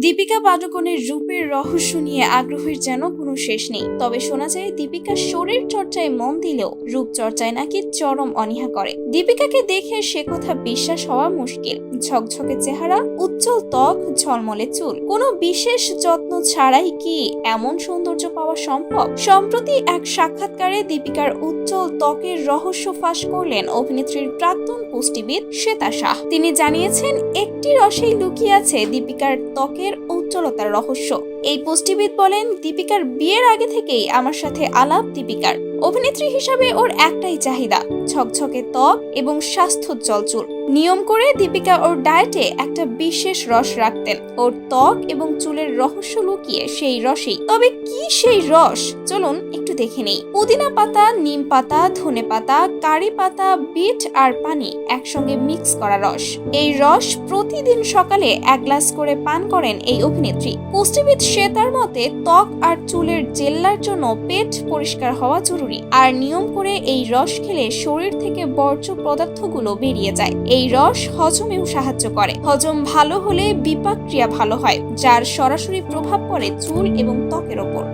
দীপিকা পাডুকোনের রূপের রহস্য নিয়ে আগ্রহের যেন কোনো শেষ নেই। তবে শোনা যায় দীপিকা শরীর চর্চায় মন দিলেও রূপ চর্চায় নাকি চরম অনীহা করে। দীপিকাকে দেখে সে কথা বিশ্বাস হওয়া মুশকিল। ঝকঝকে চেহারা, উজ্জ্বল ত্বক, ঝলমলে চুল। কোনো বিশেষ যত্ন ছাড়াই কি এমন সৌন্দর্য পাওয়া সম্ভব? সম্প্রতি এক সাক্ষাৎকারে দীপিকার উজ্জ্বল ত্বকের রহস্য ফাঁস করলেন অভিনেত্রীর প্রাক্তন পুষ্টিবিদ শ্বেতা শাহ। তিনি জানিয়েছেন একটি রসেই লুকিয়ে আছে দীপিকার ত্বকের উজ্জ্বলতার রহস্য। এই পুষ্টিবিদ বলেন, দীপিকার বিয়ের আগে থেকেই আমার সাথে আলাপ দীপিকার। অভিনেত্রী হিসাবে ওর একটাই চাহিদা ঝকঝকে ত্বক এবং স্বাস্থ্যোজ্জ্বল চুল নিয়ম করে দীপিকা ওর ডায়েটে একটা বিশেষ রস রাখতেন। ওর ত্বক এবং চুলের রহস্য লুকিয়ে সেই রসেই। তবে কি সেই রস? চলুন একটু দেখে নেই। পুদিনা পাতা, নিম পাতা, ধনে পাতা, কারি পাতা, বিট আর পানি একসঙ্গে মিক্স করা রস। এই রস প্রতিদিন সকালে এক গ্লাস করে পান করেন এই অভিনেত্রী। পুষ্টিবিদ শ্বেতার মতে ত্বক আর চুলের জেল্লার জন্য পেট পরিষ্কার হওয়া জরুরি আর নিয়ম করে এই রস খেলে শরীর থেকে বর্জ্য পদার্থগুলো বেরিয়ে যায়। এই রস হজমেও সাহায্য করে। হজম ভালো হলে বিপাক ক্রিয়া ভালো হয়, যার সরাসরি প্রভাব পড়ে চুল এবং ত্বকের ওপর।